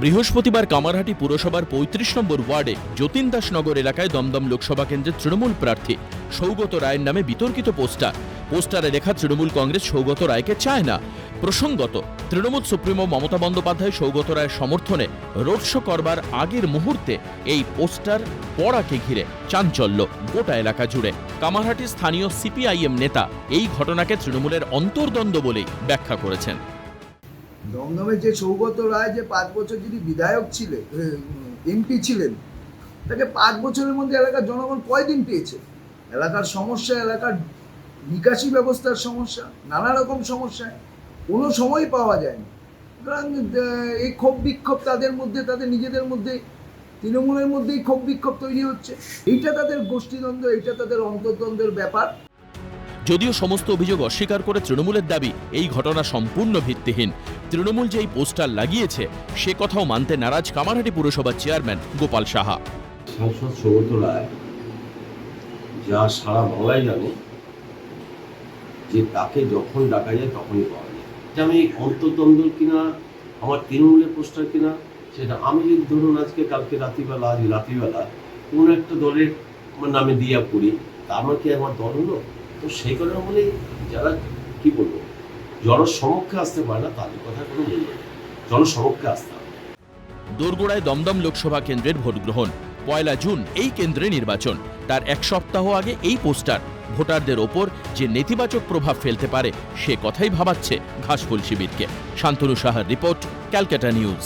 বৃহস্পতিবার কামারহাটি পুরসভার পঁয়ত্রিশ নম্বর ওয়ার্ডে যতীন দাসনগর এলাকায় দমদম লোকসভা কেন্দ্রের তৃণমূল প্রার্থী সৌগত রায়ের নামে বিতর্কিত পোস্টার। পোস্টারে লেখা, তৃণমূল কংগ্রেস সৌগত রায়কে চায় না। প্রসঙ্গত, তৃণমূল সুপ্রিমো মমতা বন্দ্যোপাধ্যায় সৌগত রায়ের সমর্থনে রোড শো করবার আগের মুহূর্তে এই পোস্টার পড়াকে ঘিরে চাঞ্চল্য গোটা এলাকা জুড়ে। কামারহাটির স্থানীয় সিপিআইএম নেতা এই ঘটনাকে তৃণমূলের অন্তর্দ্বন্দ্ব বলেই ব্যাখ্যা করেছেন। দমদমে যে সৌগত রায় যে পাঁচ বছর যিনি বিধায়ক ছিলেন এমপি ছিলেন তাকে পাঁচ বছরের মধ্যে এলাকার জনগণ কয়দিন পেয়েছে? এলাকার সমস্যা এলাকার নিকাশি ব্যবস্থার সমস্যা নানা রকম সমস্যা কোনো সময় পাওয়া যায়নি। সুতরাং আহ, এই ক্ষোভ বিক্ষোভ তাদের মধ্যে তাদের নিজেদের মধ্যে তৃণমূলের মধ্যেই ক্ষোভ বিক্ষোভ তৈরি হচ্ছে। এইটা তাদের গোষ্ঠীদ্বন্দ্ব এইটা তাদের অন্তর্দ্বন্দ্বের ব্যাপার। যদিও সমস্ত অভিযোগ অস্বীকার করে তৃণমূলের দাবি এই ঘটনা সম্পূর্ণ ভিত্তিহীন। তৃণমূল যে এই পোস্টার লাগিয়েছে, সে কথাও মানতে নারাজ কামারহাটি পুরসভার চেয়ারম্যান গোপাল সাহা। সাংসদ সৌগত যা সারা বাংলায় জানে, যে তাকে যখন ডাকা যায় তখনই পাওয়া যায়। আমি অন্তর্দ্বন্দ্ব কিনা, আমার তৃণমূলের পোস্টার কিনা, সেটা আমি যদি ধরুন আজকে, কালকে রাত্রিবেলা, আজ রাত্রিবেলা কোনো একটা দলের আমার নামে দিয়া করি তা আমার কি আমার দল হলো? তো সেই কারণে বলেই যারা কি বলব? জনসমক্ষে আসতে পারে না, তাদের কথা কোনো মূল্য নেই। জনসমক্ষে আসতে হবে। দোরগোড়ায় দমদম লোকসভা কেন্দ্রের ভোট গ্রহণ, পয়লা জুন এই কেন্দ্রে নির্বাচন। তার এক সপ্তাহ আগে এই পোস্টার, ভোটারদের ওপর যে নেতিবাচক প্রভাব ফেলতে পারে, সে কথাই ভাবাচ্ছে ঘাসফুল শিবিরকে। শান্তনু সাহার রিপোর্ট, ক্যালকাটা নিউজ।